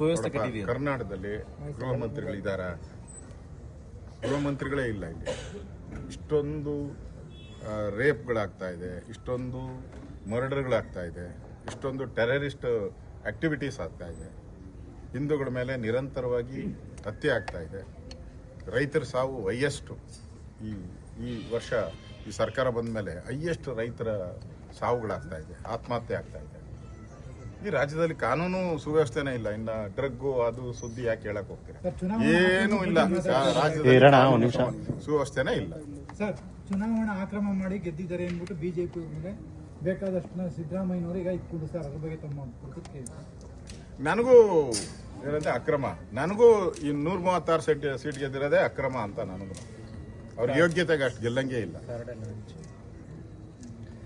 ಸುವ್ಯವಸ್ಥೆ ಕಟ್ಟಿದೀವಿ ಕರ್ನಾಟಕದಲ್ಲಿ ಗೃಹ ಮಂತ್ರಿಗಳಿದ್ದಾರ? ಗೃಹ ಮಂತ್ರಿಗಳೇ ಇಲ್ಲ ಇಲ್ಲಿ. ಇಷ್ಟೊಂದು ರೇಪ್ಗಳಾಗ್ತಾ ಇದೆ ಇಷ್ಟೊಂದು ಮರ್ಡರ್ಗಳಾಗ್ತಾ ಇದೆ ಇಷ್ಟೊಂದು ಟೆರರಿಸ್ಟ್ ಆಕ್ಟಿವಿಟೀಸ್ ಆಗ್ತಾ ಇದೆ. ಹಿಂದೂಗಳ ಮೇಲೆ ನಿರಂತರವಾಗಿ ಹತ್ಯೆ ಆಗ್ತಾ ಇದೆ. ರೈತರ ಸಾವು ಹೈಯೆಸ್ಟು ಈ ಈ ವರ್ಷ ಈ ಸರ್ಕಾರ ಬಂದ ಮೇಲೆ ಹೈಯೆಸ್ಟ್ ರೈತರ ಸಾವುಗಳಾಗ್ತಾ ಇದೆ ಆತ್ಮಹತ್ಯೆ ಆಗ್ತಾ ಇದೆ. ಈ ರಾಜ್ಯದಲ್ಲಿ ಕಾನೂನು ಸುವ್ಯವಸ್ಥೆನೇ ಇಲ್ಲ. ಇನ್ನ ಡ್ರಗ್ ಅದು ಸುದ್ದಿ ಯಾಕೆ ಹೇಳಕ್ ಹೋಗ್ತೀರಾ? ಏನು ಇಲ್ಲ. ರಾಜ್ಯದಲ್ಲಿ. ಸುವ್ಯವಸ್ಥೆನೇ ಇಲ್ಲ. ಸರ್ ಚುನಾವಣಾ ಆಕ್ರಮ ಮಾಡಿ ಗೆದ್ದಿದ್ದಾರೆ ಅಂದ್ಬಿಟ್ಟು ಬಿಜೆಪಿ ಮೇಲೆ ಬೇಕಾದಷ್ಟು ಸಿದ್ದರಾಮಯ್ಯನವರು ಈಗ ಇಟ್ಕೊಂಡು ಸರ್ ಅದ್ರ ಬಗ್ಗೆ ತಮ್ಮ ನನಗೂ ಏನಂದ್ರೆ ಅಕ್ರಮ. ನನಗೂ ಈ ನೂರ ಮೂವತ್ತಾರು ಸೀಟ್ ಸೀಟ್ ಗೆದ್ದಿರೋದೇ ಅಕ್ರಮ ಅಂತ ನನಗೂ. ಅವ್ರ ಯೋಗ್ಯತೆಗೆ ಅಷ್ಟು ಗೆಲ್ಲಂಗೆ ಇಲ್ಲ.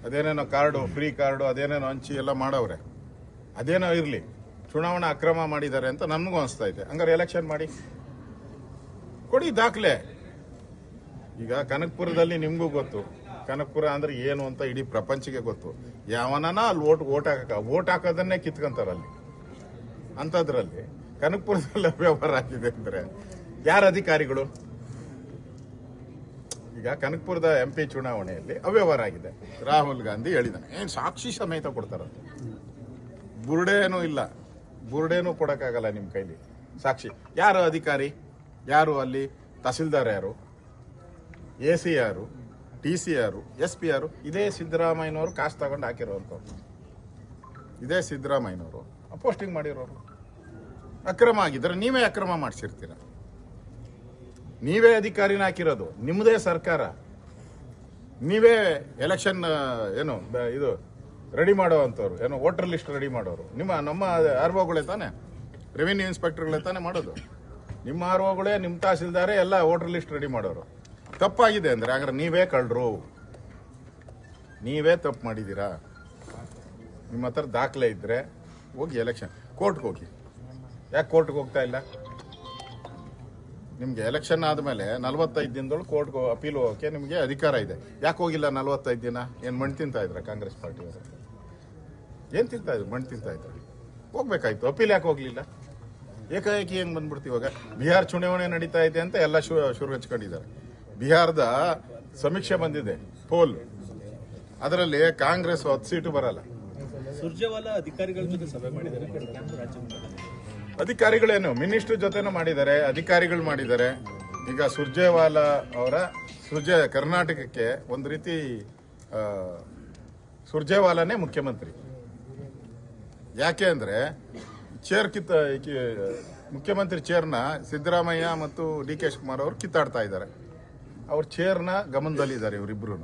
ಅದೇನೇನೋ ಕಾರ್ಡು ಫ್ರೀ ಕಾರ್ಡು ಅದೇನೇನೋ ಹಂಚಿ ಎಲ್ಲ ಮಾಡವ್ರೆ. ಅದೇನೋ ಇರಲಿ. ಚುನಾವಣಾ ಅಕ್ರಮ ಮಾಡಿದ್ದಾರೆ ಅಂತ ನನಗೂ ಅನಿಸ್ತಾ ಇದೆ. ಹಂಗಾರೆ ಎಲೆಕ್ಷನ್ ಮಾಡಿ. ಕೊಡಿ ದಾಖಲೆ. ಈಗ ಕನಕಪುರದಲ್ಲಿ ನಿಮಗೂ ಗೊತ್ತು. ಕನಕಪುರ ಅಂದ್ರೆ ಏನು ಅಂತ ಇಡೀ ಪ್ರಪಂಚಕ್ಕೆ ಗೊತ್ತು. ಯಾವನ ಅಲ್ಲಿ ಓಟ್ ಓಟ್ ಹಾಕ ಓಟ್ ಹಾಕೋದನ್ನೇ ಕಿತ್ಕೊಂತಾರಲ್ಲಿ ಅಂಥದ್ರಲ್ಲಿ ಕನಕಪುರದಲ್ಲಿ ವ್ಯವಹಾರ ಆಗಿದೆ ಅಂದರೆ ಯಾರ ಅಧಿಕಾರಿಗಳು? ಈಗ ಕನಕಪುರದ ಎಂ ಪಿ ಚುನಾವಣೆಯಲ್ಲಿ ಅವ್ಯವಹಾರ ಆಗಿದೆ. ರಾಹುಲ್ ಗಾಂಧಿ ಹೇಳಿದಾನೆ ಏನು ಸಾಕ್ಷಿ ಸಮೇತ ಕೊಡ್ತಾರಂತೆ. ಬುರುಡೇನೂ ಇಲ್ಲ. ಬುರುಡೇನೂ ಕೊಡೋಕ್ಕಾಗಲ್ಲ ನಿಮ್ಮ ಕೈಲಿ. ಸಾಕ್ಷಿ. ಯಾರು ಅಧಿಕಾರಿ? ಯಾರು ಅಲ್ಲಿ? ತಹಸೀಲ್ದಾರ್ ಯಾರು? ಎ ಸಿ ಯಾರು? ಟಿ ಸಿ ಯಾರು? ಎಸ್ ಪಿ ಯಾರು? ಇದೇ ಸಿದ್ದರಾಮಯ್ಯನವರು ಕಾಸು ತಗೊಂಡು ಹಾಕಿರೋವಂಥವ್ರು ಇದೇ ಸಿದ್ದರಾಮಯ್ಯನವರು. ಪೋಸ್ಟಿಂಗ್ ಮಾಡಿರೋರು. ಅಕ್ರಮ ಆಗಿದ್ರೆ ನೀವೇ ಅಕ್ರಮ ಮಾಡಿಸಿರ್ತೀರ? ನೀವೇ ಅಧಿಕಾರಿನ ಹಾಕಿರೋದು. ನಿಮ್ಮದೇ ಸರ್ಕಾರ. ನೀವೇ ಎಲೆಕ್ಷನ್ ಏನು ಇದು ರೆಡಿ ಮಾಡುವಂಥವ್ರು. ಏನೋ ವೋಟರ್ ಲಿಸ್ಟ್ ರೆಡಿ ಮಾಡೋರು. ನಿಮ್ಮ, ನಮ್ಮ ಆರ್ ಒಗಳೇ ತಾನೆ? ರೆವಿನ್ಯೂ ಇನ್ಸ್ಪೆಕ್ಟರ್ಗಳೇ ತಾನೆ ಮಾಡೋದು? ನಿಮ್ಮ ಆರ್ ಒಗಳೇ ನಿಮ್ಮ ತಹಸೀಲ್ದಾರೇ ಎಲ್ಲ ವೋಟರ್ ಲಿಸ್ಟ್ ರೆಡಿ ಮಾಡೋರು. ತಪ್ಪಾಗಿದೆ ಅಂದ್ರೆ, ಹಾಗಾದ್ರೆ ನೀವೇ ಕಳ್ರು. ನೀವೇ ತಪ್ಪು ಮಾಡಿದ್ದೀರಾ? ನಿಮ್ಮ ಹತ್ರ ದಾಖಲೆ ಇದ್ರೆ ಹೋಗಿ ಎಲೆಕ್ಷನ್, ಕೋರ್ಟ್ಗೆ ಹೋಗಿ. ಯಾಕೆ ಕೋರ್ಟ್ಗೆ ಹೋಗ್ತಾ ಇಲ್ಲ? ನಿಮಗೆ ಎಲೆಕ್ಷನ್ ಆದಮೇಲೆ ನಲವತ್ತೈದು ದಿನದೊಳಗೆ ಕೋರ್ಟ್ಗೆ ಅಪೀಲ್ ಹೋಗೋಕ್ಕೆ ನಿಮಗೆ ಅಧಿಕಾರ ಇದೆ. ಯಾಕೆ ಹೋಗಿಲ್ಲ ನಲವತ್ತೈದು ದಿನ? ಏನು ಮಣ್ಣು ತಿಂತಾ ಇದ್ರ ಕಾಂಗ್ರೆಸ್ ಪಾರ್ಟಿಯವರು? ಏನು ತಿಂತಾ ಇದ್ರು? ಮಣ್ಣು ತಿಂತಾ ಇದ್ರು. ಹೋಗ್ಬೇಕಾಯ್ತು. ಅಪೀಲ್ ಯಾಕೆ ಹೋಗ್ಲಿಲ್ಲ? ಏಕಾಏಕಿ ಹೆಂಗೆ ಬಂದ್ಬಿಡ್ತು ಇವಾಗ? ಬಿಹಾರ್ ಚುನಾವಣೆ ನಡೀತಾ ಇದೆ ಅಂತ ಎಲ್ಲ ಶು ಶುರು ಹಚ್ಕೊಂಡಿದ್ದಾರೆ. ಬಿಹಾರದ ಸಮೀಕ್ಷೆ ಬಂದಿದೆ ಪೋಲ್. ಅದರಲ್ಲಿ ಕಾಂಗ್ರೆಸ್ ಹತ್ತು ಸೀಟು ಬರಲ್ಲ. ಸುರ್ಜೇವಾಲಾ ಅಧಿಕಾರಿಗಳ ಜೊತೆ ಸಭೆ ಮಾಡಿದ್ದಾರೆ ಅಧಿಕಾರಿಗಳೇನು? ಮಿನಿಸ್ಟರ್ ಜೊತೆನೂ ಮಾಡಿದ್ದಾರೆ ಅಧಿಕಾರಿಗಳು ಮಾಡಿದ್ದಾರೆ. ಈಗ ಸುರ್ಜೇವಾಲಾ ಅವರ ಸುರ್ಜೆ ಕರ್ನಾಟಕಕ್ಕೆ ಒಂದು ರೀತಿ ಸುರ್ಜೇವಾಲಾನೇ ಮುಖ್ಯಮಂತ್ರಿ. ಯಾಕೆ ಅಂದ್ರೆ ಚೇರ್ ಕಿತ್ತ ಮುಖ್ಯಮಂತ್ರಿ ಚೇರ್ನ ಸಿದ್ದರಾಮಯ್ಯ ಮತ್ತು ಡಿ ಕೆ ಶಿವಕುಮಾರ್ ಅವರು ಕಿತ್ತಾಡ್ತಾ ಇದ್ದಾರೆ. ಅವ್ರ ಚೇರ್ನ ಗಮನದಲ್ಲಿದ್ದಾರೆ ಇವರಿಬ್ರು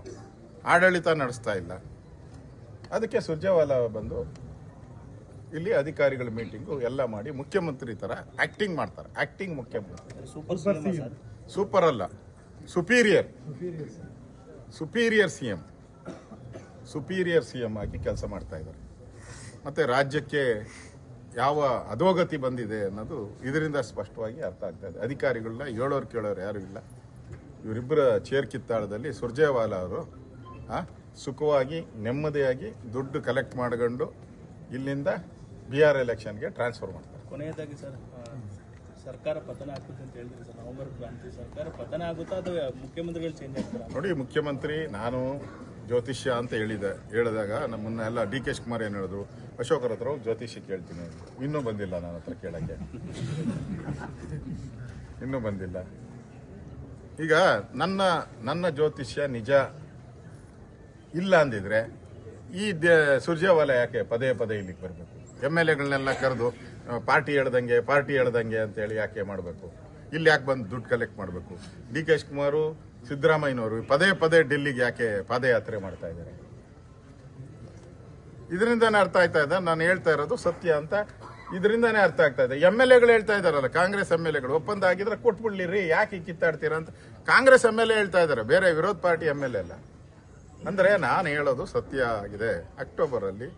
ಆಡಳಿತ ನಡೆಸ್ತಾ ಇಲ್ಲ. ಅದಕ್ಕೆ ಸುರ್ಜೇವಾಲಾ ಬಂದು ಇಲ್ಲಿ ಅಧಿಕಾರಿಗಳ ಮೀಟಿಂಗು ಎಲ್ಲ ಮಾಡಿ ಮುಖ್ಯಮಂತ್ರಿ ತರ ಆಕ್ಟಿಂಗ್ ಮಾಡ್ತಾರೆ. ಆಕ್ಟಿಂಗ್ ಮುಖ್ಯಮಂತ್ರಿ. ಸೂಪರ್ ಸೂಪರ್ ಅಲ್ಲ superior superior CM superior CM ಆಗಿ ಕೆಲಸ ಮಾಡ್ತಾ ಇದ್ದಾರೆ. ಮತ್ತೆ ರಾಜ್ಯಕ್ಕೆ ಯಾವ ಅಧೋಗತಿ ಬಂದಿದೆ ಅನ್ನೋದು ಇದರಿಂದ ಸ್ಪಷ್ಟವಾಗಿ ಅರ್ಥ ಆಗ್ತಾ ಇದೆ. ಅಧಿಕಾರಿಗಳನ್ನ ಹೇಳೋರು ಕೇಳೋರು ಯಾರು ಇಲ್ಲ. ಇವರಿಬ್ಬರ ಚೇರ್ ಕಿತ್ತಾಳದಲ್ಲಿ ಸುರ್ಜೇವಾಲಾ ಅವರು ಸುಖವಾಗಿ ನೆಮ್ಮದಿಯಾಗಿ ದುಡ್ಡು ಕಲೆಕ್ಟ್ ಮಾಡ್ಕೊಂಡು ಇಲ್ಲಿಂದ ಬಿ ಆರ್ ಎಲೆಕ್ಷನ್ಗೆ ಟ್ರಾನ್ಸ್ಫರ್ ಮಾಡ್ತಾರೆ. ಕೊನೆಯದಾಗಿ ಸರ್ ಸರ್ಕಾರ ಪತನ ಆಗುತ್ತೆ ಅಂತ ಹೇಳಿದ್ರಿ ಸರ್ ನವೆಂಬರ್ ಕ್ರಾಂತಿ ಸರ್ಕಾರ ಪತನ ಆಗುತ್ತಾ ಅದು ಮುಖ್ಯಮಂತ್ರಿಗಳು ಚೇಂಜ್ ಆಗ್ತಾರೆ? ನೋಡಿ ಮುಖ್ಯಮಂತ್ರಿ ನಾನು ಜ್ಯೋತಿಷ್ಯ ಅಂತ ಹೇಳಿದೆ ಹೇಳಿದಾಗ ನಮ್ಮನ್ನೆಲ್ಲ ಡಿ ಕೆ ಶಿವಕುಮಾರ್ ಏನು ಹೇಳಿದ್ರು ಅಶೋಕರ ಹತ್ರ ಹೋಗಿ ಜ್ಯೋತಿಷ್ಯ ಕೇಳ್ತೀನಿ. ಇನ್ನೂ ಬಂದಿಲ್ಲ ನನ್ನ ಹತ್ರ ಕೇಳಕ್ಕೆ. ಇನ್ನೂ ಬಂದಿಲ್ಲ. ಈಗ ನನ್ನ ನನ್ನ ಜ್ಯೋತಿಷ್ಯ ನಿಜ ಇಲ್ಲ ಅಂದಿದ್ರೆ ಈ ಸುರ್ಜೇವಾಲ ಯಾಕೆ ಪದೇ ಪದೇ ಇಲ್ಲಿಗೆ ಬರಬೇಕು? ಎಂ ಎಲ್ ಎಗಳನ್ನೆಲ್ಲ ಕರೆದು ಪಾರ್ಟಿ ಹೇಳ್ದಂಗೆ ಪಾರ್ಟಿ ಹೇಳ್ದಂಗೆ ಅಂತೇಳಿ ಯಾಕೆ ಮಾಡಬೇಕು? ಇಲ್ಲಿ ಯಾಕೆ ಬಂದು ದುಡ್ಡು ಕಲೆಕ್ಟ್ ಮಾಡಬೇಕು? ಡಿ ಕೆ ಶಿವಕುಮಾರು, ಸಿದ್ದರಾಮಯ್ಯನವರು ಪದೇ ಪದೇ ಡೆಲ್ಲಿಗೆ ಯಾಕೆ ಪಾದಯಾತ್ರೆ ಮಾಡ್ತಾ ಇದ್ದಾರೆ? ಇದರಿಂದಾನೇ ಅರ್ಥ ಆಗ್ತಾ ಇದೆ? ನಾನು ಹೇಳ್ತಾ ಇರೋದು ಸತ್ಯ ಅಂತ. ಇದರಿಂದನೇ ಅರ್ಥ ಆಗ್ತಾ ಇದೆ. ಎಂ ಎಲ್ ಎಗಳು ಹೇಳ್ತಾ ಇದಾರಲ್ಲ ಕಾಂಗ್ರೆಸ್ ಎಂ ಎಲ್ ಎಗಳು, ಒಪ್ಪಂದ ಆಗಿದ್ರೆ ಕೊಟ್ಬಿಡ್ಲಿರಿ, ಯಾಕೆ ಕಿತ್ತಾಡ್ತೀರಾ ಅಂತ. ಕಾಂಗ್ರೆಸ್ ಎಂ ಎಲ್ ಎ ಹೇಳ್ತಾ ಇದ್ದಾರೆ, ಬೇರೆ ವಿರೋಧ ಪಾರ್ಟಿ ಎಂ ಎಲ್ ಎಲ್ಲ ಅಂದ್ರೆ ನಾನು ಹೇಳೋದು ಸತ್ಯ ಆಗಿದೆ. ಅಕ್ಟೋಬರ್ ಅಲ್ಲಿ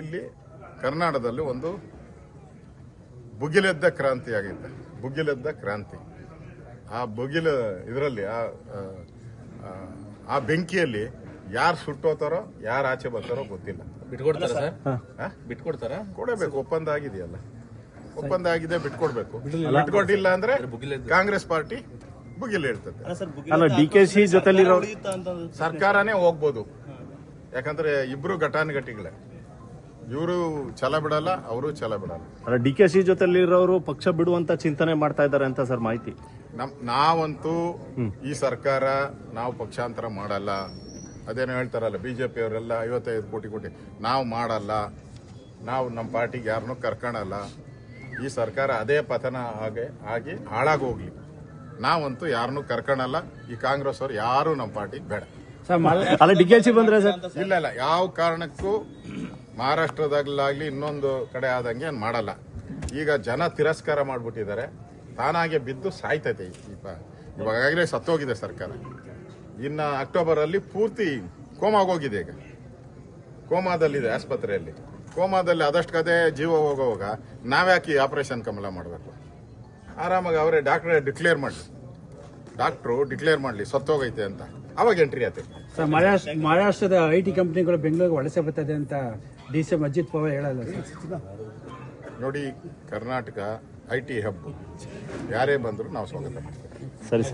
ಇಲ್ಲಿ ಕರ್ನಾಟಕದಲ್ಲಿ ಒಂದು ಬುಗಿಲೆದ್ದ ಕ್ರಾಂತಿ ಆಗಿದೆ ಬುಗಿಲೆದ್ದ ಕ್ರಾಂತಿ. ಆ ಬುಗಿಲ ಇದರಲ್ಲಿ ಆ ಬೆಂಕಿಯಲ್ಲಿ ಯಾರು ಸುಟ್ಟೋತಾರೋ ಯಾರು ಆಚೆ ಬರ್ತಾರೋ ಗೊತ್ತಿಲ್ಲ. ಬಿಟ್ಕೊಡ್ತಾರ ಸರ್? ಆ? ಬಿಟ್ಕೊಡ್ತಾರ? ಕೊಡಬೇಕು ಒಪ್ಪಂದ ಆಗಿದೆಯಲ್ಲ ಒಪ್ಪಂದ ಆಗಿದೆ ಬಿಟ್ಕೊಡ್ಬೇಕು ಬಿಟ್ಕೊಟ್ಟಿಲ್ಲ ಅಂದ್ರೆ ಕಾಂಗ್ರೆಸ್ ಪಾರ್ಟಿ ಬುಗಿಲ್ ಹೇಳ್ತದೆ. ಅಲ್ಲ ಡಿ ಕೆ ಸಿ ಜೊತೆಲಿರೋ- ಸರ್ಕಾರನೇ ಹೋಗ್ಬೋದು. ಯಾಕಂದ್ರೆ ಇಬ್ರು ಘಟಾನುಘಟಿಗಳೇ. ಇವರು ಛಲ ಬಿಡಲ್ಲ ಅವರು ಛಲ ಬಿಡಲ್ಲ. ಅಲ್ಲ ಡಿ ಕೆ ಸಿ ಜೊತೆಲಿರೋರು ಪಕ್ಷ ಬಿಡುವಂತ ಚಿಂತನೆ ಮಾಡ್ತಾ ಇದ್ದಾರೆ ಅಂತ ಸರ್ ಮಾಹಿತಿ. ನಮ್ ನಾವಂತೂ ಈ ಸರ್ಕಾರ ನಾವು ಪಕ್ಷಾಂತರ ಮಾಡಲ್ಲ. ಅದೇನೋ ಹೇಳ್ತಾರಲ್ಲ ಬಿ ಜೆ ಪಿಯವರೆಲ್ಲ ಐವತ್ತೈದು ಕೋಟಿ ಕೋಟಿ ನಾವು ಮಾಡಲ್ಲ. ನಾವು ನಮ್ಮ ಪಾರ್ಟಿಗೆ ಯಾರನ್ನೂ ಕರ್ಕೊಳಲ್ಲ ಈ ಸರ್ಕಾರ ಅದೇ ಪತನ ಹಾಗೆ ಆಗಿ ಹಾಳಾಗೋಗ್ಲಿ. ನಾವಂತೂ ಯಾರನ್ನೂ ಕರ್ಕೊಳಲ್ಲ ಈ ಕಾಂಗ್ರೆಸ್ ಅವ್ರು ಯಾರು ನಮ್ಮ ಪಾರ್ಟಿಗೆ ಬೇಡ. ಅಲ್ಲ ಡಿ ಕೆ ಸಿ ಬಂದ್ರೆ ಸರ್? ಇಲ್ಲ ಇಲ್ಲ. ಯಾವ ಕಾರಣಕ್ಕೂ ಮಹಾರಾಷ್ಟ್ರದಾಗ್ಲಾಗ್ಲಿ ಇನ್ನೊಂದು ಕಡೆ ಆದಂಗೆ ಏನ್ ಮಾಡಲ್ಲ. ಈಗ ಜನ ತಿರಸ್ಕಾರ ಮಾಡ್ಬಿಟ್ಟಿದ್ದಾರೆ. ತಾನಾಗೆ ಬಿದ್ದು ಸಾಯ್ತೈತೆ ಈಗ ಇವಾಗಾಗಲೇ ಸತ್ತೋಗಿದೆ ಸರ್ಕಾರ. ಇನ್ನ ಅಕ್ಟೋಬರ್ ಅಲ್ಲಿ ಪೂರ್ತಿ ಕೋಮಾಗೋಗಿದೆ ಈಗ. ಕೋಮಾದಲ್ಲಿದೆ ಆಸ್ಪತ್ರೆಯಲ್ಲಿ. ಕೋಮಾದಲ್ಲಿ ಅದಷ್ಟು ಕದೇ ಜೀವ ಹೋಗೋವಾಗ ನಾವ್ಯಾಕೆ ಆಪರೇಷನ್ ಕಮಲ ಮಾಡಬೇಕು? ಆರಾಮಾಗಿ ಅವರೇ ಡಾಕ್ಟ್ರೇ ಡಿಕ್ಲೇರ್ ಮಾಡಲಿ. ಡಾಕ್ಟ್ರು ಡಿಕ್ಲೇರ್ ಮಾಡಲಿ ಸತ್ತೋಗೈತೆ ಅಂತ. ಅವಾಗ ಎಂಟ್ರಿ ಆಯ್ತು. ಸರ್ ಮಹಾರಾಷ್ಟ್ರ ಮಹಾರಾಷ್ಟ್ರದ ಐ ಟಿ ಕಂಪ್ನಿಗಳು ಬೆಂಗಳೂರಿಗೆ ವಲಸೆ ಬರ್ತದೆ ಅಂತ ಡಿ ಸಿ ಅಜಿತ್ ಪವಾರ್ ಹೇಳಲ್ಲ ನೋಡಿ ಕರ್ನಾಟಕ ಐ ಟಿ ಹಬ್. ಯಾರೇ ಬಂದರೂ ನಾವು ಸ್ವಾಗತ ಮಾಡ್ತೀವಿ. ಸರಿ ಸರ್.